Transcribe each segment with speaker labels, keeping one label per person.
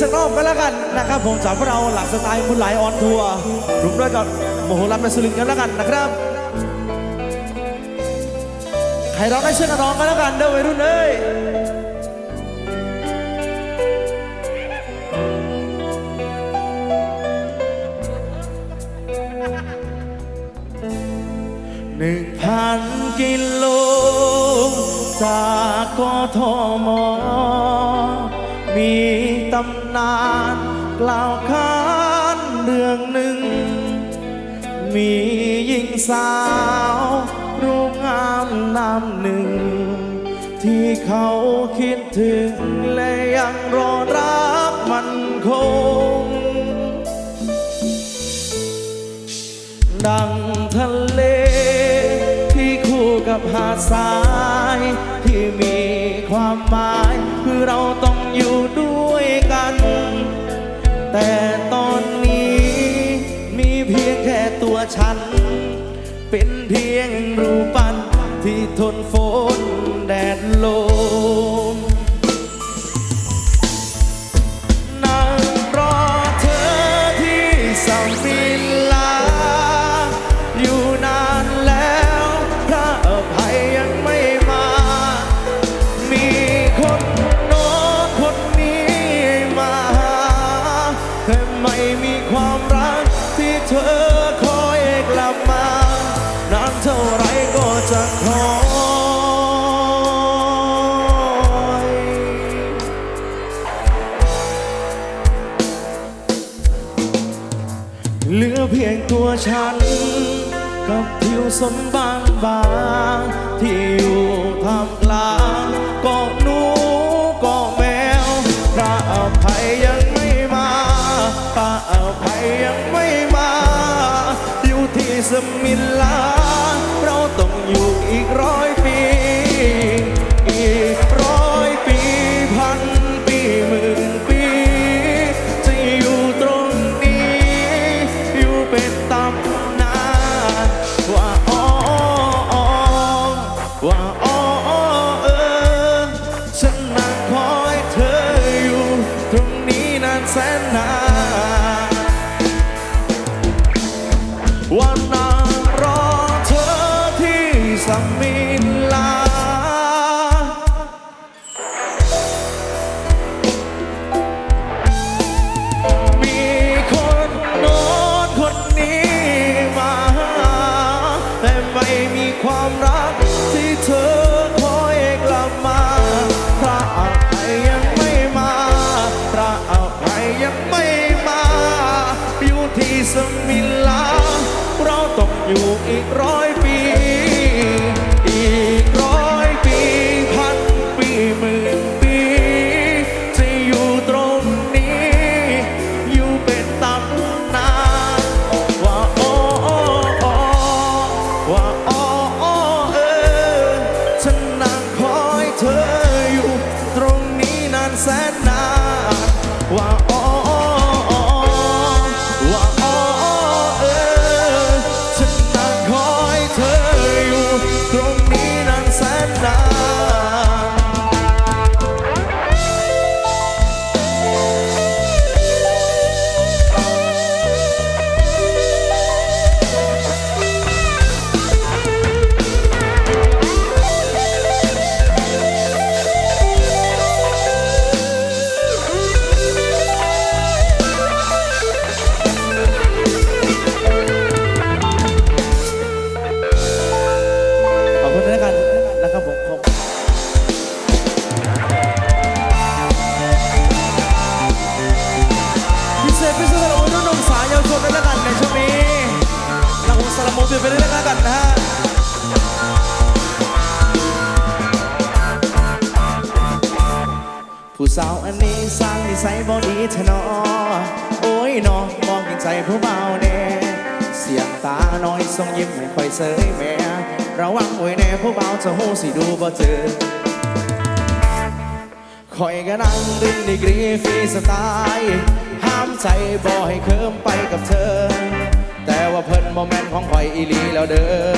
Speaker 1: สักรอบก็แล้วกันนะครับผมจากพวกเราหลักสไตล์คุณหลายออนทัวร์รวมด้วยกับโมโหรัมและสุรินกันแล้วกันนะครับใครร้องได้ช่วยกันร้องกันแล้วกันเด้อวัยรุ่นเอ้ยหนึ่งพันกิโลจากกทมมี นานกล่าวขานเรื่องหนึ่ง มีหญิงสาวรูปงามนามหนึ่ง ที่เขาคิดถึงและยังรอรักมันคง ดังทะเลที่คู่กับหาดทรายที่มีความหมายคือเราต้องอยู่ด้วย แต่ตอนนี้มีเพียงแค่ตัวฉัน เป็นเพียงรูปปั้นที่ทนฝนแดดลม ทิวสนบางบางที่อยู่ทำกลางก็หนูก็แมวพระอภัยยังไม่มาพระอภัยยังไม่มา อยู่ที่สมิลลา นี้น องอยู่อีกร้อย สาวอันนี้สร้างนิสัยบ่ดีแท้นอโอ้ยนอมองกินใจผู้เบาเน่เสียงตาน้อยส่งยิ้มไม่ค่อยเสยแม่ระวังไว้แน่ผู้เบาจะหูสิดูบ่เจอคอยก็นั่งดื่มดีกรีฟรีสไตล์ห้ามใจบ่ให้เคิมไปกับเธอ แต่ว่าเพิ่นโมเมนต์ของคอยอีลีแล้วเด้อ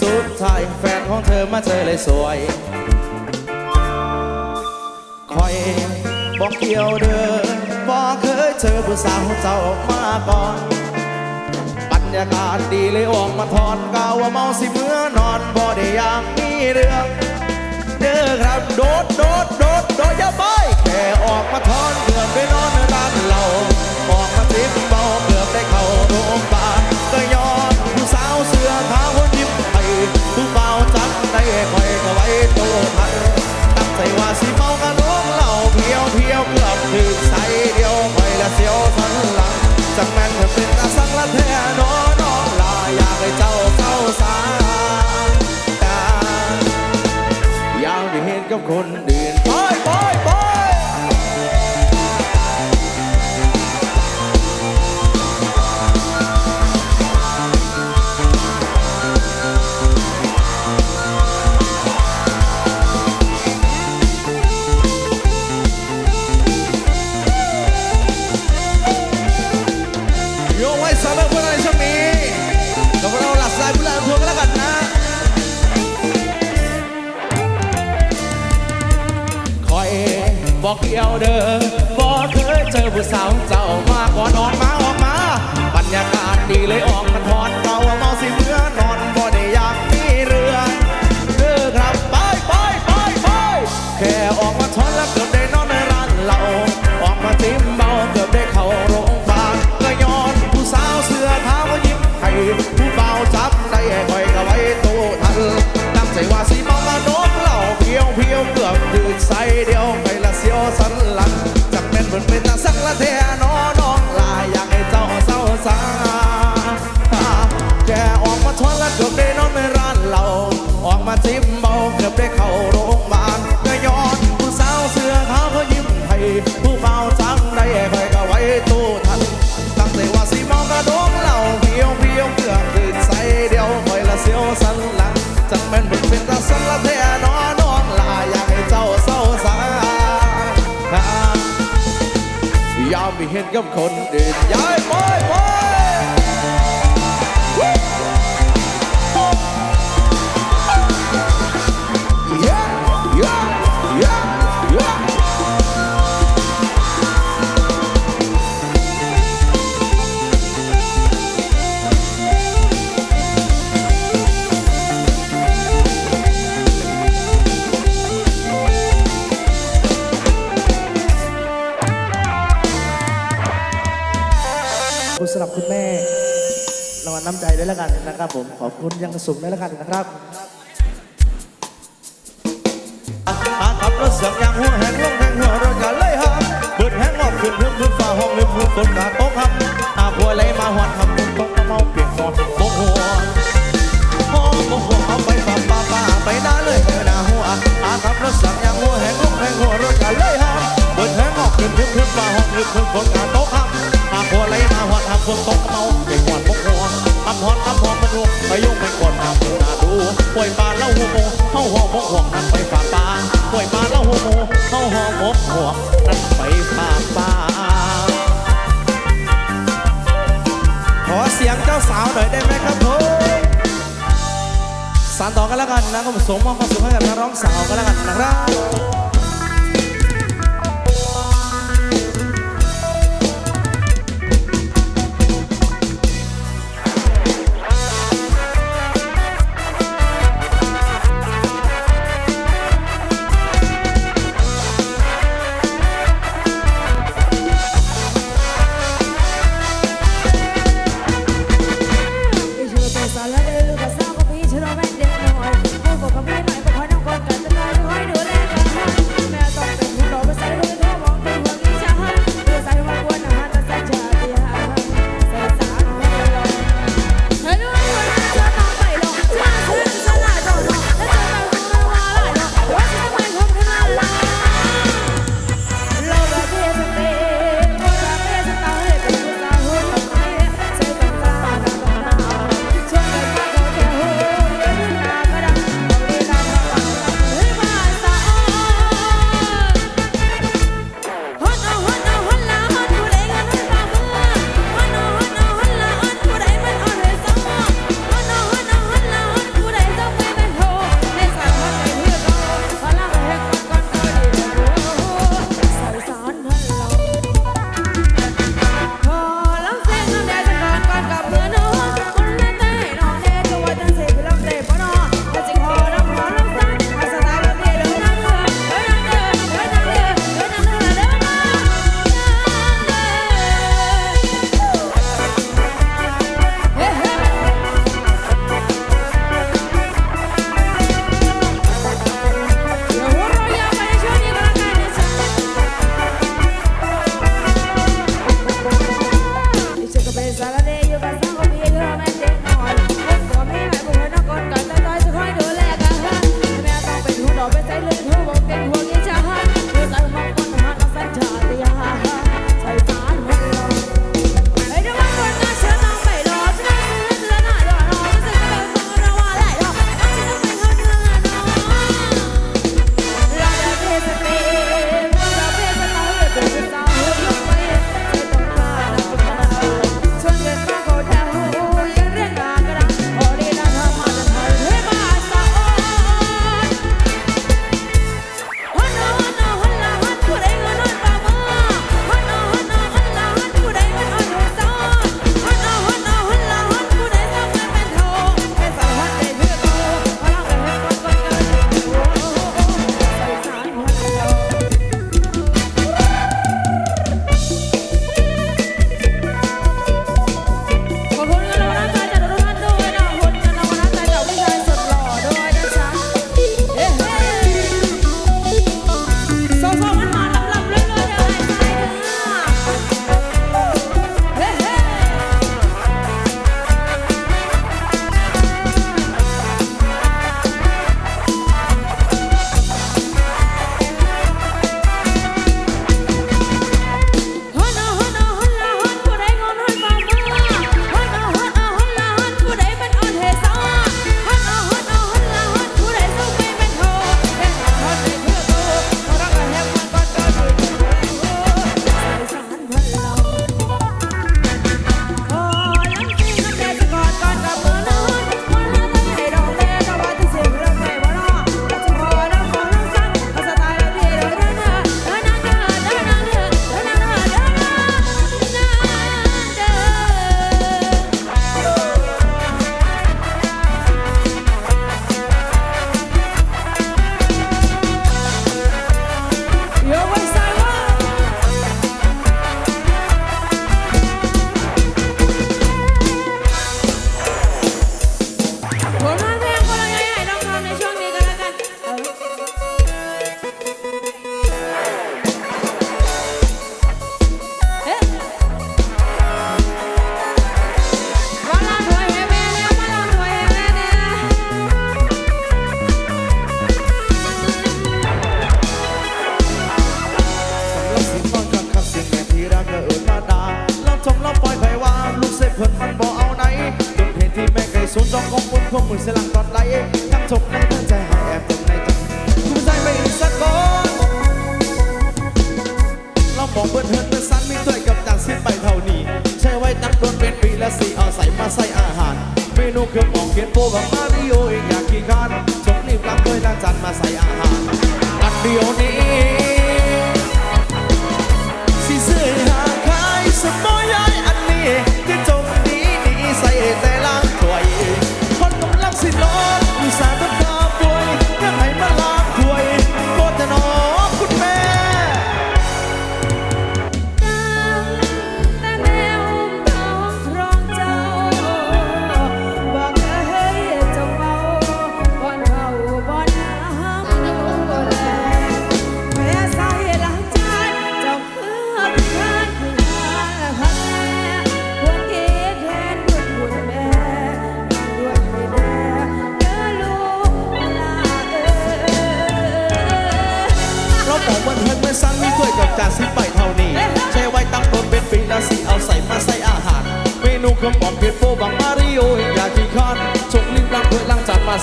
Speaker 1: สุดท้ายแฟนของเธอมาเจอเลยสวย คอยบอกเกี่ยวเด้อบอกเคยเจอผู้สาวเจ้ามาก่อนบรรยากาศดีเลยออกมาทอนกาวว่าเมาสิเมื่อนอนบ่ได้อยากมีเรื่องเด้อครับโดดโดดโดดโดดอย่าไปแค่ออกมาทอนเดือนไปนอนร้านเหล้าออกมาทิพ กับคนอื่นไปไปไปโย บอกเกี่ยวเด้อบอกเคยเจอผู้สาวเจ้ามาก่อนออกมาออกมา บรรยากาศดีเลยออก กับคนอื่นย้ายไปไป น้ำ
Speaker 2: ใจด้วยแล้วกันนะครับผมขอบคุณยังสูงด้วยแล้วกันนะครับ
Speaker 1: อาขับรถเสียงยางหัวแหงลงแหงหัวรถกันเลยฮะเปิดแหงออกขึ้นเพิ่มพื้นฟ้าห้องเริ่มพื้นฝนกาโตกครับอาหัวไหลมาหวันทำมุนตกมาเมาเปลี่ยกหมดโมโหโอ้โมโหเอาไปฝากป้าป้าไปหน้าเลยเออหน้าหัวอาขับรถเสียงยางหัวแหงลงแหงหัวรถกันเลยฮะเปิดแหงออกขึ้นเพิ่มพื้นฟ้าห้องเริ่มพื้นฝนกาโตก แล้วกันะครับผมส่งมอบความสุขให้กับนักร้องสาวก็แล้วกันนะครับ สูญต้องคงบนคงมือสลังตอนไหลทั้งจบในทั้งใจหายแอบจมในใจคุณใจไม่สักคนเราบอกเพื่อนเพื่อนสั้นไม่ด้วยกับจานสิ้นไปเท่านี้ ใช้ไว้ตั้งโดนเป็นปีและสี่เอาใส่มาใส่อาหาร เมนูเครื่องหมองเขียนโปแบบมาริโอเองอยากกี่คานจงรีบรับด้ยล้างจานมาใส่อาหารอันเดียวนี้สิเสีย
Speaker 3: หาร
Speaker 1: สมอยา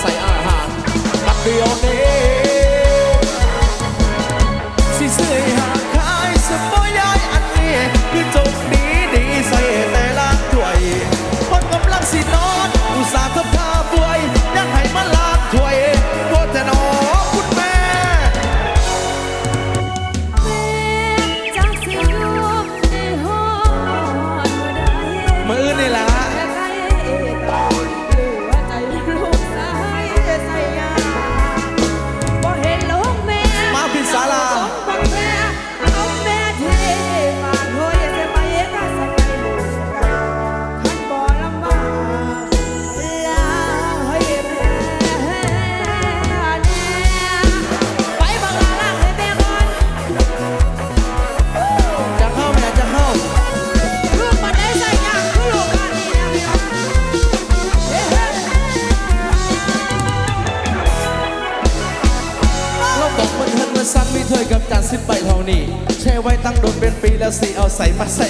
Speaker 1: ใส่อาหารตักเดียวนี้ passar